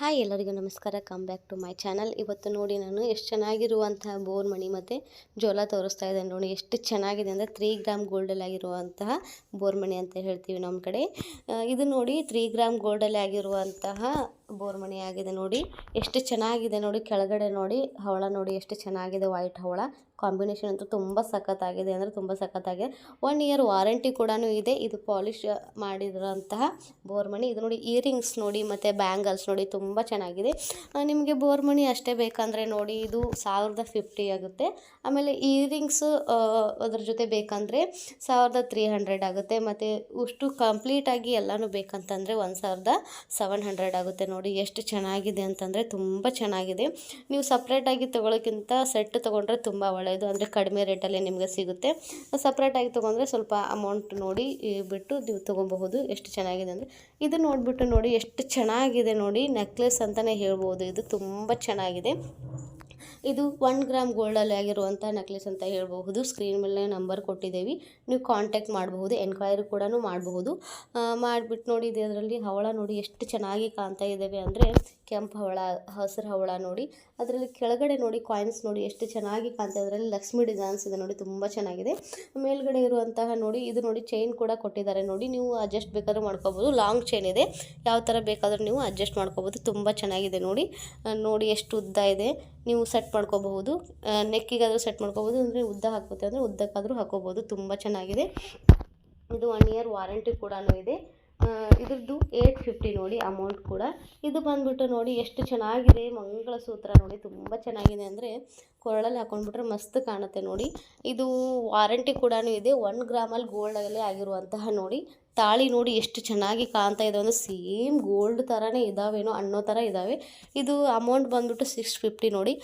Hi ಎಲ್ಲರಿಗೂ ನಮಸ್ಕಾರ come back to my channel ಇವತ್ತು ನೋಡಿ ನಾನು ಎಷ್ಟು ಚೆನ್ನಾಗಿರುವಂತಹ ಬೋರ್ ಮಣಿ ಮತ್ತು ಜೋಲ ತೋರಿಸ್ತಾ ಇದ್ದೇನೆ ನೋಡಿ, ಎಷ್ಟು ಚೆನ್ನಾಗಿದೆ ಅಂದರೆ ತ್ರೀ ಗ್ರಾಮ್ ಗೋಲ್ಡಲ್ಲಿ ಆಗಿರುವಂತಹ ಬೋರ್ ಮಣಿ ಅಂತ ಹೇಳ್ತೀವಿ ನಮ್ಮ ಕಡೆ. ಇದು ನೋಡಿ ತ್ರೀ ಗ್ರಾಮ್ ಗೋಲ್ಡಲ್ಲಿ ಆಗಿರುವಂತಹ ಬೋರ್ ಮಣಿ ಆಗಿದೆ ನೋಡಿ. ಎಷ್ಟು ಚೆನ್ನಾಗಿದೆ ನೋಡಿ. ಕೆಳಗಡೆ ನೋಡಿ. ಹವಳ ನೋಡಿ ಎಷ್ಟು ಚೆನ್ನಾಗಿದೆ ವೈಟ್ ಹವಳ. ಕಾಂಬಿನೇಷನ್ ಅಂತೂ ತುಂಬ ಸಖತ್ತಾಗಿದೆ ಅಂದರೆ ತುಂಬ ಸಖತ್ತಾಗಿದೆ. ಒನ್ ಇಯರ್ ವಾರಂಟಿ ಕೂಡ ಇದೆ. ಇದು ಪಾಲಿಶ್ ಬೋರ್ ಮಣಿ ಇದು ನೋಡಿ ಇಯರಿಂಗ್ಸ್ ನೋಡಿ ಮತ್ತು ಬ್ಯಾಂಗಲ್ಸ್ ನೋಡಿ ತುಂಬ ಚೆನ್ನಾಗಿದೆ. ನಿಮಗೆ ಬೋರ್ ಮಣಿ ಅಷ್ಟೇ ಬೇಕಂದರೆ ನೋಡಿ. ಇದು ಸಾವಿರದ ಫಿಫ್ಟಿ ಆಗುತ್ತೆ. ಆಮೇಲೆ ಇಯರಿಂಗ್ಸ್ ಅದ್ರ ಜೊತೆ ಬೇಕಂದರೆ ಸಾವಿರದ ತ್ರೀ ಹಂಡ್ರೆಡ್ ಆಗುತ್ತೆ. ಮತ್ತು ಅಷ್ಟು ಕಂಪ್ಲೀಟಾಗಿ ಎಲ್ಲನೂ ಬೇಕಂತಂದರೆ ಒಂದು ಸಾವಿರದ ಸೆವೆನ್ ಹಂಡ್ರೆಡ್ ಆಗುತ್ತೆ ನೋಡಿ. ಎಷ್ಟು ಚೆನ್ನಾಗಿದೆ ಅಂತಂದರೆ ತುಂಬ ಚೆನ್ನಾಗಿದೆ. ನೀವು ಸಪ್ರೇಟಾಗಿ ತೊಗೊಳೋಕ್ಕಿಂತ ಸೆಟ್ ತೊಗೊಂಡ್ರೆ ತುಂಬ ಒಳ್ಳೆಯದು ಅಂದರೆ ಕಡಿಮೆ ರೇಟಲ್ಲಿ ನಿಮಗೆ ಸಿಗುತ್ತೆ. ಸಪ್ರೇಟಾಗಿ ತೊಗೊಂಡ್ರೆ ಸ್ವಲ್ಪ ಅಮೌಂಟ್ ನೋಡಿ ಬಿಟ್ಟು ನೀವು ತೊಗೊಬಹುದು ಎಷ್ಟು ಚೆನ್ನಾಗಿದೆ ಅಂದರೆ. ಇದು ನೋಡಿಬಿಟ್ಟು ನೋಡಿ ಎಷ್ಟು ಚೆನ್ನಾಗಿದೆ ನೋಡಿ. ನೆಕ್ಲೆಸ್ ಅಂತಲೇ ಹೇಳ್ಬೋದು. ಇದು ತುಂಬ ಚೆನ್ನಾಗಿದೆ. ಇದು ಒನ್ ಗ್ರಾಮ್ ಗೋಲ್ಡಲ್ಲಿ ಆಗಿರುವಂಥ ನೆಕ್ಲೆಸ್ ಅಂತ ಹೇಳ್ಬಹುದು. ಸ್ಕ್ರೀನ್ ಮೇಲೆ ನಂಬರ್ ಕೊಟ್ಟಿದ್ದೀವಿ. ನೀವು ಕಾಂಟ್ಯಾಕ್ಟ್ ಮಾಡಬಹುದು ಎನ್ಕ್ವೈರಿ ಕೂಡ ಮಾಡಬಹುದು. ಮಾಡಿಬಿಟ್ಟು ನೋಡಿ ಇದರಲ್ಲಿ ಹವಳ ನೋಡಿ ಎಷ್ಟು ಚೆನ್ನಾಗಿ ಕಾಣ್ತಾ ಇದ್ದಾವೆ ಅಂದರೆ ಕೆಂಪು ಹವಳ, ಹಸಿರು ಹವಳ ನೋಡಿ. ಅದರಲ್ಲಿ ಕೆಳಗಡೆ ನೋಡಿ ಕಾಯಿನ್ಸ್ ನೋಡಿ ಎಷ್ಟು ಚೆನ್ನಾಗಿ ಕಾಣ್ತಾ. ಅದರಲ್ಲಿ ಲಕ್ಷ್ಮಿ ಡಿಸೈನ್ಸ್ ಇದೆ ನೋಡಿ, ತುಂಬ ಚೆನ್ನಾಗಿದೆ. ಮೇಲ್ಗಡೆ ಇರುವಂತಹ ನೋಡಿ, ಇದು ನೋಡಿ ಚೈನ್ ಕೂಡ ಕೊಟ್ಟಿದ್ದಾರೆ ನೋಡಿ. ನೀವು ಅಡ್ಜಸ್ಟ್ ಬೇಕಾದ್ರೂ ಮಾಡ್ಕೋಬೋದು. ಲಾಂಗ್ ಚೈನ್ ಇದೆ. ಯಾವ ಥರ ಬೇಕಾದರೂ ನೀವು ಅಡ್ಜಸ್ಟ್ ಮಾಡ್ಕೋಬೋದು. ತುಂಬ ಚೆನ್ನಾಗಿದೆ ನೋಡಿ. ನೋಡಿ ಎಷ್ಟು ಉದ್ದ ಇದೆ. ನೀವು ಸೆಟ್ ಮಾಡ್ಕೋಬಹುದು. ನೆಕ್ಕಿಗಾದರೂ ಸೆಟ್ ಮಾಡ್ಕೋಬೋದು ಅಂದರೆ ಉದ್ದ ಹಾಕೋತೆ ಅಂದರೆ ಉದ್ದಕ್ಕಾದರೂ ಹಾಕೋಬೋದು ತುಂಬ ಚೆನ್ನಾಗಿದೆ. ಇದು ಒನ್ ಇಯರ್ ವಾರಂಟಿ ಕೂಡ ಇದೆ. ಇದ್ರದ್ದು ಏಟ್ ಫಿಫ್ಟಿ ನೋಡಿ ಅಮೌಂಟ್ ಕೂಡ. ಇದು ಬಂದ್ಬಿಟ್ಟು ನೋಡಿ ಎಷ್ಟು ಚೆನ್ನಾಗಿದೆ. ಮಂಗಳಸೂತ್ರ ನೋಡಿ ತುಂಬ ಚೆನ್ನಾಗಿದೆ ಅಂದರೆ ಕೊರಳಲ್ಲಿ ಹಾಕೊಂಡ್ಬಿಟ್ರೆ ಮಸ್ತ್ ಕಾಣುತ್ತೆ ನೋಡಿ. ಇದು ವಾರಂಟಿ ಕೂಡ ಇದೆ. ಒನ್ ಗ್ರಾಮಲ್ಲಿ ಗೋಲ್ಡಲ್ಲಿ ಆಗಿರುವಂತಹ ನೋಡಿ. ತಾಳಿ ನೋಡಿ ಎಷ್ಟು ಚೆನ್ನಾಗಿ ಕಾಣ್ತಾ ಇದೆ. ಅಂದರೆ ಸೇಮ್ ಗೋಲ್ಡ್ ಥರನೇ ಇದ್ದಾವೇನೋ ಅನ್ನೋ ಥರ ಇದ್ದಾವೆ ಇದು ಅಮೌಂಟ್ ಬಂದ್ಬಿಟ್ಟು ಸಿಕ್ಸ್ ಫಿಫ್ಟಿ ನೋಡಿ.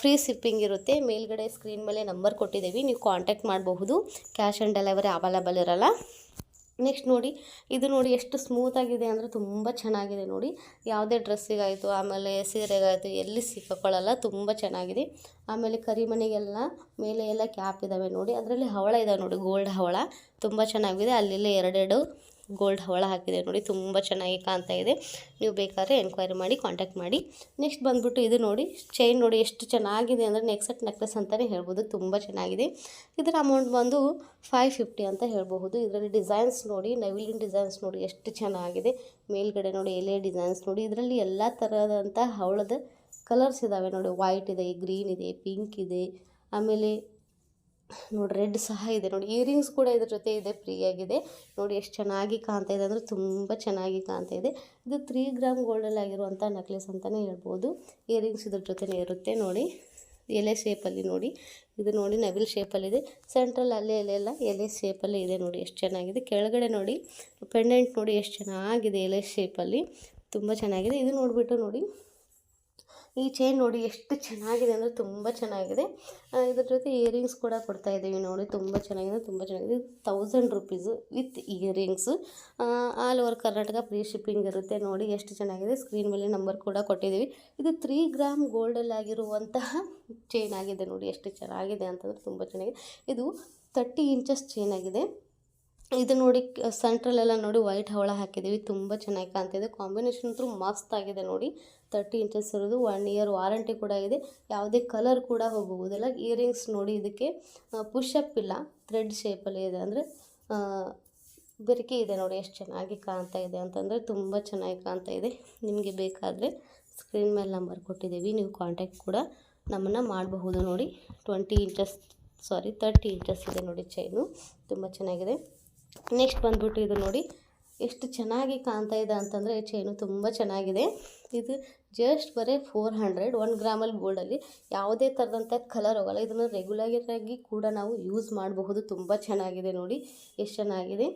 ಫ್ರೀ ಶಿಪ್ಪಿಂಗ್ ಇರುತ್ತೆ. ಮೇಲ್ಗಡೆ ಸ್ಕ್ರೀನ್ ಮೇಲೆ ನಂಬರ್ ಕೊಟ್ಟಿದ್ದೀವಿ. ನೀವು ಕಾಂಟ್ಯಾಕ್ಟ್ ಮಾಡಬಹುದು. ಕ್ಯಾಶ್ ಆನ್ ಡೆಲಿವರಿ ಅವೈಲೇಬಲ್ ಇರಲ್ಲ. ನೆಕ್ಸ್ಟ್ ನೋಡಿ, ಇದು ನೋಡಿ ಎಷ್ಟು ಸ್ಮೂತಾಗಿದೆ ಅಂದರೆ ತುಂಬ ಚೆನ್ನಾಗಿದೆ ನೋಡಿ. ಯಾವುದೇ ಡ್ರೆಸ್ಸಿಗಾಯಿತು, ಆಮೇಲೆ ಸೀರೆಗಾಯಿತು, ಎಲ್ಲಿ ಸಿಕ್ಕಕೊಳ್ಳಲ್ಲ, ತುಂಬ ಚೆನ್ನಾಗಿದೆ. ಆಮೇಲೆ ಕರಿಮನೆಗೆಲ್ಲ ಮೇಲೆ ಎಲ್ಲ ಕ್ಯಾಪ್ ಇದ್ದಾವೆ ನೋಡಿ. ಅದರಲ್ಲಿ ಹವಳ ಇದಾವೆ ನೋಡಿ ಗೋಲ್ಡ್ ಹವಳ. ತುಂಬ ಚೆನ್ನಾಗಿದೆ. ಅಲ್ಲೆಲ್ಲ ಎರಡೆರಡು ಗೋಲ್ಡ್ ಹವಳ ಹಾಕಿದೆ ನೋಡಿ, ತುಂಬ ಚೆನ್ನಾಗಿ ಕಾಣ್ತಾ ಇದೆ. ನೀವು ಬೇಕಾದ್ರೆ ಎನ್ಕ್ವೈರಿ ಮಾಡಿ ಕಾಂಟ್ಯಾಕ್ಟ್ ಮಾಡಿ. ನೆಕ್ಸ್ಟ್ ಬಂದ್ಬಿಟ್ಟು ಇದು ನೋಡಿ ಚೈನ್ ನೋಡಿ ಎಷ್ಟು ಚೆನ್ನಾಗಿದೆ ಅಂದರೆ ನೆಕ್ಸೆಟ್ ನೆಕ್ಲೆಸ್ ಅಂತಲೇ ಹೇಳ್ಬೋದು, ತುಂಬ ಚೆನ್ನಾಗಿದೆ. ಇದರ ಅಮೌಂಟ್ ಬಂದು ಫೈವ್ ಫಿಫ್ಟಿ ಅಂತ ಹೇಳಬಹುದು. ಇದರಲ್ಲಿ ಡಿಸೈನ್ಸ್ ನೋಡಿ, ನವಿಲಿನ ಡಿಸೈನ್ಸ್ ನೋಡಿ ಎಷ್ಟು ಚೆನ್ನಾಗಿದೆ. ಮೇಲ್ಗಡೆ ನೋಡಿ ಎಲೆ ಡಿಸೈನ್ಸ್ ನೋಡಿ, ಇದರಲ್ಲಿ ಎಲ್ಲ ಥರದಂಥ ಹವಳದ ಕಲರ್ಸ್ ಇದ್ದಾವೆ ನೋಡಿ. ವೈಟ್ ಇದೆ ಗ್ರೀನ್ ಇದೆ ಪಿಂಕ್ ಇದೆ, ಆಮೇಲೆ ನೋಡಿ ರೆಡ್ ಸಹ ಇದೆ. ನೋಡಿ ಇಯರಿಂಗ್ಸ್ ಕೂಡ ಇದ್ರ ಜೊತೆ ಇದೆ, ಫ್ರೀಯಾಗಿದೆ. ನೋಡಿ ಎಷ್ಟು ಚೆನ್ನಾಗಿ ಕಾಣ್ತಾ ಇದೆ ಅಂದರೆ ತುಂಬ ಚೆನ್ನಾಗಿ ಕಾಣ್ತಾ ಇದೆ. ಇದು ತ್ರೀ ಗ್ರಾಮ್ ಗೋಲ್ಡಲ್ಲಿ ಆಗಿರುವಂಥ ನೆಕ್ಲೆಸ್ ಅಂತಲೇ ಹೇಳ್ಬೋದು. ಇಯರಿಂಗ್ಸ್ ಇದ್ರ ಜೊತೆನೇ ಇರುತ್ತೆ ನೋಡಿ. ಎಲೆ ಶೇಪಲ್ಲಿ ನೋಡಿ. ಇದು ನೋಡಿ ನವಿಲ್ ಶೇಪಲ್ಲಿದೆ ಸೆಂಟ್ರಲ್ ಅಲ್ಲೇ ಅಲ್ಲೆಲ್ಲ ಎಲೆ ಶೇಪಲ್ಲಿ ಇದೆ ನೋಡಿ ಎಷ್ಟು ಚೆನ್ನಾಗಿದೆ. ಕೆಳಗಡೆ ನೋಡಿ ಪೆಂಡೆಂಟ್ ನೋಡಿ ಎಷ್ಟು ಚೆನ್ನಾಗಿದೆ ಎಲೆ ಶೇಪಲ್ಲಿ ತುಂಬ ಚೆನ್ನಾಗಿದೆ. ಇದು ನೋಡಿಬಿಟ್ಟು ನೋಡಿ. ಈ ಚೈನ್ ನೋಡಿ ಎಷ್ಟು ಚೆನ್ನಾಗಿದೆ ಅಂದರೆ ತುಂಬ ಚೆನ್ನಾಗಿದೆ. ಇದ್ರ ಜೊತೆ ಇಯರಿಂಗ್ಸ್ ಕೂಡ ಕೊಡ್ತಾ ಇದ್ದೀವಿ ನೋಡಿ, ತುಂಬ ಚೆನ್ನಾಗಿದೆ ತುಂಬ ಚೆನ್ನಾಗಿದೆ. Thousand rupees with earrings all over Karnataka free shipping ಇರುತ್ತೆ ನೋಡಿ ಎಷ್ಟು ಚೆನ್ನಾಗಿದೆ. ಸ್ಕ್ರೀನ್ ಮೇಲೆ ನಂಬರ್ ಕೂಡ ಕೊಟ್ಟಿದ್ದೀವಿ. ಇದು ತ್ರೀ ಗ್ರಾಮ್ ಗೋಲ್ಡಲ್ಲಿ ಆಗಿರುವಂತಹ ಚೈನ್ ಆಗಿದೆ ನೋಡಿ, ಎಷ್ಟು ಚೆನ್ನಾಗಿದೆ ಅಂತಂದರೆ ತುಂಬ ಚೆನ್ನಾಗಿದೆ. ಇದು ತರ್ಟಿ ಇಂಚಸ್ ಚೈನ್ ಆಗಿದೆ. ಇದು ನೋಡಿ ಸೆಂಟ್ರಲ್ಲೆಲ್ಲ ನೋಡಿ ವೈಟ್ ಹವಳ ಹಾಕಿದ್ದೀವಿ. ತುಂಬ ಚೆನ್ನಾಗಿ ಕಾಣ್ತಿದೆ. ಕಾಂಬಿನೇಷನ್ ಅಂತೂ ಮಸ್ತ್ ಆಗಿದೆ ನೋಡಿ. ತರ್ಟಿ ಇಂಚಸ್ ಇರೋದು ಒನ್ ಇಯರ್ ವಾರಂಟಿ ಕೂಡ ಇದೆ. ಯಾವುದೇ ಕಲರ್ ಕೂಡ ಹೋಗುವುದಿಲ್ಲ. ಇಯರಿಂಗ್ಸ್ ನೋಡಿ ಇದಕ್ಕೆ ಪುಷಪ್ ಇಲ್ಲ. ಥ್ರೆಡ್ ಶೇಪಲ್ಲಿ ಇದೆ ಅಂದರೆ ಬೆರಕೆ ಇದೆ ನೋಡಿ ಎಷ್ಟು ಚೆನ್ನಾಗಿ ಕಾಣ್ತಾ ಇದೆ ಅಂತಂದರೆ ತುಂಬ ಚೆನ್ನಾಗಿ ಕಾಣ್ತಾ ಇದೆ. ನಿಮಗೆ ಬೇಕಾದರೆ ಸ್ಕ್ರೀನ್ ಮೇಲೆ ನಂಬರ್ ಕೊಟ್ಟಿದ್ದೀವಿ. ನೀವು ಕಾಂಟ್ಯಾಕ್ಟ್ ಕೂಡ ನಮ್ಮನ್ನು ಮಾಡಬಹುದು ನೋಡಿ. Twenty inches sorry thirty inches ಇದೆ ನೋಡಿ ಚೈನು ತುಂಬ ಚೆನ್ನಾಗಿದೆ. ನೆಕ್ಸ್ಟ್ ಬಂದ್ಬಿಟ್ಟು ಇದು ನೋಡಿ ಎಷ್ಟು ಚೆನ್ನಾಗಿ ಕಾಣ್ತಾ ಇದೆ ಅಂತಂದರೆ ಚೈನು ತುಂಬ ಚೆನ್ನಾಗಿದೆ. ಇದು ಜಸ್ಟ್ ಬರೀ ಫೋರ್ ಹಂಡ್ರೆಡ್ ಒನ್ ಗ್ರಾಮಲ್ಲಿ ಗೋಲ್ಡಲ್ಲಿ ಯಾವುದೇ ಥರದಂಥ ಕಲರ್ ಹೋಗಲ್ಲ. ಇದನ್ನು ರೆಗ್ಯುಲರಾಗಿ ಕೂಡ ನಾವು ಯೂಸ್ ಮಾಡಬಹುದು. ತುಂಬ ಚೆನ್ನಾಗಿದೆ ನೋಡಿ, ಎಷ್ಟು ಚೆನ್ನಾಗಿದೆ.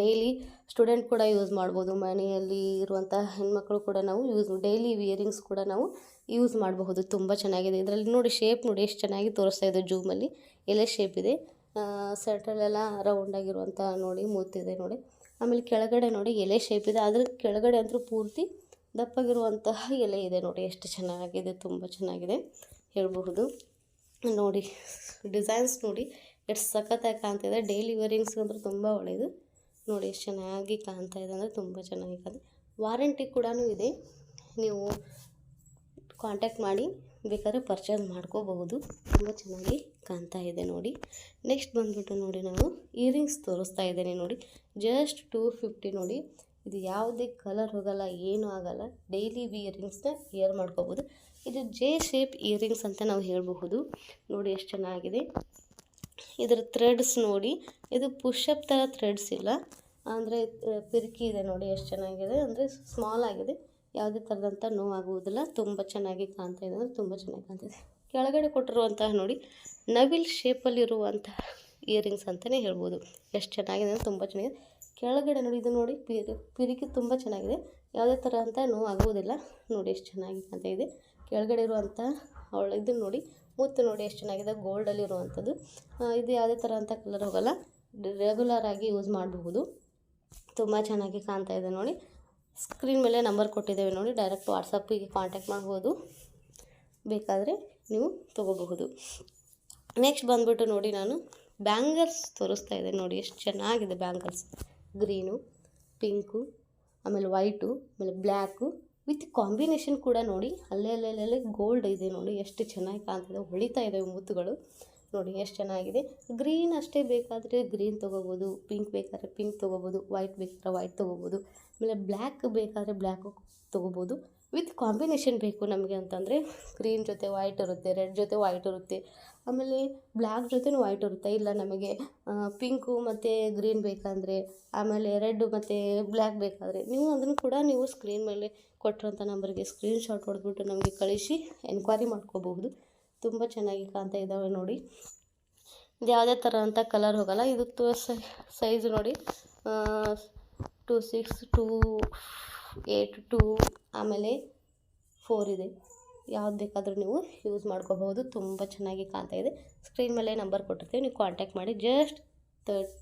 ಡೈಲಿ ಸ್ಟೂಡೆಂಟ್ ಕೂಡ ಯೂಸ್ ಮಾಡ್ಬೋದು ಮನೆಯಲ್ಲಿ ಇರುವಂಥ ಹೆಣ್ಮಕ್ಳು ಕೂಡ ನಾವು ಯೂಸ್ ಡೈಲಿ ವಿಯರಿಂಗ್ಸ್ ಕೂಡ ನಾವು ಯೂಸ್ ಮಾಡಬಹುದು. ತುಂಬ ಚೆನ್ನಾಗಿದೆ. ಇದರಲ್ಲಿ ನೋಡಿ ಶೇಪ್ ನೋಡಿ ಎಷ್ಟು ಚೆನ್ನಾಗಿ ತೋರಿಸ್ತಾ ಇದೆ ಜೂಮಲ್ಲಿ. ಎಲೆ ಶೇಪ್ ಇದೆ. ಸೆಂಟ್ರಲೆಲ್ಲ ರೌಂಡಾಗಿರುವಂಥ ನೋಡಿ ಮೂತಿದೆ ನೋಡಿ. ಆಮೇಲೆ ಕೆಳಗಡೆ ನೋಡಿ ಎಲೆ ಶೇಪ್ ಇದೆ. ಅದ್ರ ಕೆಳಗಡೆ ಅಂತೂ ಪೂರ್ತಿ ದಪ್ಪಗಿರುವಂತಹ ಎಲೆ ಇದೆ ನೋಡಿ. ಎಷ್ಟು ಚೆನ್ನಾಗಿದೆ, ತುಂಬ ಚೆನ್ನಾಗಿದೆ ಹೇಳಬಹುದು. ನೋಡಿ ಡಿಸೈನ್ಸ್ ನೋಡಿ ಎಷ್ಟು ಸಖತ್ತಾಗಿ ಕಾಣ್ತಾಯಿದೆ ಡೈಲಿ ವೇರಿಂಗ್ಸ್ ಅಂದರೆ ತುಂಬ ಒಳ್ಳೆಯದು ನೋಡಿ ಎಷ್ಟು ಚೆನ್ನಾಗಿ ಕಾಣ್ತಾ ಇದೆ ಅಂದರೆ ತುಂಬ ಚೆನ್ನಾಗಿ ಕಾಣ್ತಿದೆ. ವಾರಂಟಿ ಕೂಡ ಇದೆ. ನೀವು ಕಾಂಟ್ಯಾಕ್ಟ್ ಮಾಡಿ, ಬೇಕಾದ್ರೆ ಪರ್ಚೇಸ್ ಮಾಡ್ಕೋಬಹುದು. ತುಂಬ ಚೆನ್ನಾಗಿ ಕಾಣ್ತಾ ಇದೆ ನೋಡಿ. ನೆಕ್ಸ್ಟ್ ಬಂದ್ಬಿಟ್ಟು ನೋಡಿ ನಾನು ಇಯರಿಂಗ್ಸ್ ತೋರಿಸ್ತಾ ಇದ್ದೇನೆ ನೋಡಿ. ಜಸ್ಟ್ ಟೂ ಫಿಫ್ಟಿ ನೋಡಿ. ಇದು ಯಾವುದೇ ಕಲರ್ ಹೋಗಲ್ಲ, ಏನೂ ಆಗಲ್ಲ. ಡೈಲಿ ಬಿ ಇಯರಿಂಗ್ಸ್ನ ಇಯರ್ ಮಾಡ್ಕೋಬೋದು. ಇದು ಜೆ ಶೇಪ್ ಇಯರಿಂಗ್ಸ್ ಅಂತ ನಾವು ಹೇಳಬಹುದು. ನೋಡಿ ಎಷ್ಟು ಚೆನ್ನಾಗಿದೆ. ಇದರ ಥ್ರೆಡ್ಸ್ ನೋಡಿ. ಇದು ಪುಷಪ್ ಥರ ಥ್ರೆಡ್ಸ್ ಇಲ್ಲ. ಅಂದರೆ ಪಿರ್ಕಿ ಇದೆ ನೋಡಿ ಎಷ್ಟು ಚೆನ್ನಾಗಿದೆ. ಅಂದರೆ ಸ್ಮಾಲ್ ಆಗಿದೆ. ಯಾವುದೇ ಥರದಂಥ ನೋವಾಗುವುದಿಲ್ಲ. ತುಂಬ ಚೆನ್ನಾಗಿ ಕಾಣ್ತಾ ಇದೆ. ಅಂದರೆ ತುಂಬ ಚೆನ್ನಾಗಿ ಕಾಣ್ತಿದೆ ಕೆಳಗಡೆ ಕೊಟ್ಟಿರುವಂತಹ ನೋಡಿ, ನವಿಲ್ ಶೇಪಲ್ಲಿರುವಂತಹ ಇಯರಿಂಗ್ಸ್ ಅಂತಲೇ ಹೇಳ್ಬೋದು. ಎಷ್ಟು ಚೆನ್ನಾಗಿದೆ ಅಂದರೆ ತುಂಬ ಚೆನ್ನಾಗಿದೆ. ಕೆಳಗಡೆ ನೋಡಿ, ಇದು ನೋಡಿ ಪಿರಿ ಪಿರಿಕಿ ತುಂಬ ಚೆನ್ನಾಗಿದೆ. ಯಾವುದೇ ಥರ ಅಂತ ನೋವು ಆಗುವುದಿಲ್ಲ. ನೋಡಿ ಎಷ್ಟು ಚೆನ್ನಾಗಿ ಕಾಣ್ತಾ ಇದೆ. ಕೆಳಗಡೆ ಇರುವಂಥ ಅವಳ ಇದು ನೋಡಿ, ಮುತ್ತು ನೋಡಿ ಎಷ್ಟು ಚೆನ್ನಾಗಿದೆ. ಗೋಲ್ಡಲ್ಲಿ ಇರುವಂಥದ್ದು ಇದು ಯಾವುದೇ ಥರ ಅಂತ ಕಲರ್ ಹೋಗಲ್ಲ. ರೆಗ್ಯುಲರ್ ಆಗಿ ಯೂಸ್ ಮಾಡಬಹುದು. ತುಂಬ ಚೆನ್ನಾಗಿ ಕಾಣ್ತಾ ಇದೆ ನೋಡಿ. ಸ್ಕ್ರೀನ್ ಮೇಲೆ ನಂಬರ್ ಕೊಟ್ಟಿದ್ದೇವೆ ನೋಡಿ. ಡೈರೆಕ್ಟ್ ವಾಟ್ಸಪ್ಪಿಗೆ ಕಾಂಟ್ಯಾಕ್ಟ್ ಮಾಡ್ಬೋದು. ಬೇಕಾದರೆ ನೀವು ತೊಗೋಬಹುದು. ನೆಕ್ಸ್ಟ್ ಬಂದ್ಬಿಟ್ಟು ನೋಡಿ ನಾನು ಬ್ಯಾಂಗಲ್ಸ್ ತೋರಿಸ್ತಾ ಇದ್ದೇನೆ ನೋಡಿ, ಎಷ್ಟು ಚೆನ್ನಾಗಿದೆ ಬ್ಯಾಂಗಲ್ಸ್ ಗ್ರೀನು ಪಿಂಕು ಆಮೇಲೆ ವೈಟು ಆಮೇಲೆ ಬ್ಲ್ಯಾಕು ವಿತ್ ಕಾಂಬಿನೇಷನ್ ಕೂಡ ನೋಡಿ ಅಲ್ಲೇ ಅಲ್ಲೇ ಗೋಲ್ಡ್ ಇದೆ ನೋಡಿ, ಎಷ್ಟು ಚೆನ್ನಾಗಿ ಕಾಣ್ತಿದೆ, ಹೊಳಿತಾ ಇದೆ ಮುತ್ತುಗಳು. ನೋಡಿ ಎಷ್ಟು ಚೆನ್ನಾಗಿದೆ. ಗ್ರೀನ್ ಅಷ್ಟೇ ಬೇಕಾದರೆ ಗ್ರೀನ್ ತೊಗೋಬೋದು ಪಿಂಕ್ ಬೇಕಾದರೆ ಪಿಂಕ್ ತೊಗೋಬೋದು ವೈಟ್ ಬೇಕಾದ್ರೆ ವೈಟ್ ತೊಗೋಬೋದು, ಆಮೇಲೆ ಬ್ಲ್ಯಾಕ್ ಬೇಕಾದರೆ ಬ್ಲ್ಯಾಕು ತೊಗೋಬೋದು. ವಿತ್ ಕಾಂಬಿನೇಷನ್ ಬೇಕು ನಮಗೆ ಅಂತಂದರೆ ಗ್ರೀನ್ ಜೊತೆ ವೈಟ್ ಇರುತ್ತೆ ರೆಡ್ ಜೊತೆ ವೈಟ್ ಇರುತ್ತೆ, ಆಮೇಲೆ ಬ್ಲ್ಯಾಕ್ ಜೊತೆನೂ ವೈಟ್ ಇರುತ್ತೆ. ಇಲ್ಲ ನಮಗೆ ಪಿಂಕು ಮತ್ತು ಗ್ರೀನ್ ಬೇಕಂದರೆ, ಆಮೇಲೆ ರೆಡ್ ಮತ್ತು ಬ್ಲ್ಯಾಕ್ ಬೇಕಾದರೆ ನೀವು ಅದನ್ನು ಕೂಡ ನೀವು ಸ್ಕ್ರೀನ್ ಮೇಲೆ ಕೊಟ್ಟಿರೋಂಥ ನಂಬರ್ಗೆ ಸ್ಕ್ರೀನ್ಶಾಟ್ ಹೊಡೆದ್ಬಿಟ್ಟು ನಮಗೆ ಕಳಿಸಿ ಎನ್ಕ್ವೈರಿ ಮಾಡ್ಕೋಬಹುದು. ತುಂಬ ಚೆನ್ನಾಗಿ ಕಾಣ್ತಾ ಇದ್ದಾವೆ ನೋಡಿ. ಇದು ಯಾವುದೇ ಥರ ಅಂತ ಕಲರ್ ಹೋಗಲ್ಲ. ಇದು ಸೈಜ್ ನೋಡಿ two six two eight two ಆಮೇಲೆ ಫೋರ್ ಇದೆ. ಯಾವ್ದು ಬೇಕಾದರೂ ನೀವು ಯೂಸ್ ಮಾಡ್ಕೋಬಹುದು. ತುಂಬ ಚೆನ್ನಾಗಿ ಕಾಣ್ತಾ ಇದೆ. ಸ್ಕ್ರೀನ್ ಮೇಲೆ ನಂಬರ್ ಕೊಟ್ಟಿರ್ತೀವಿ. ನೀವು ಕಾಂಟ್ಯಾಕ್ಟ್ ಮಾಡಿ. ಜಸ್ಟ್ ತರ್ಟ್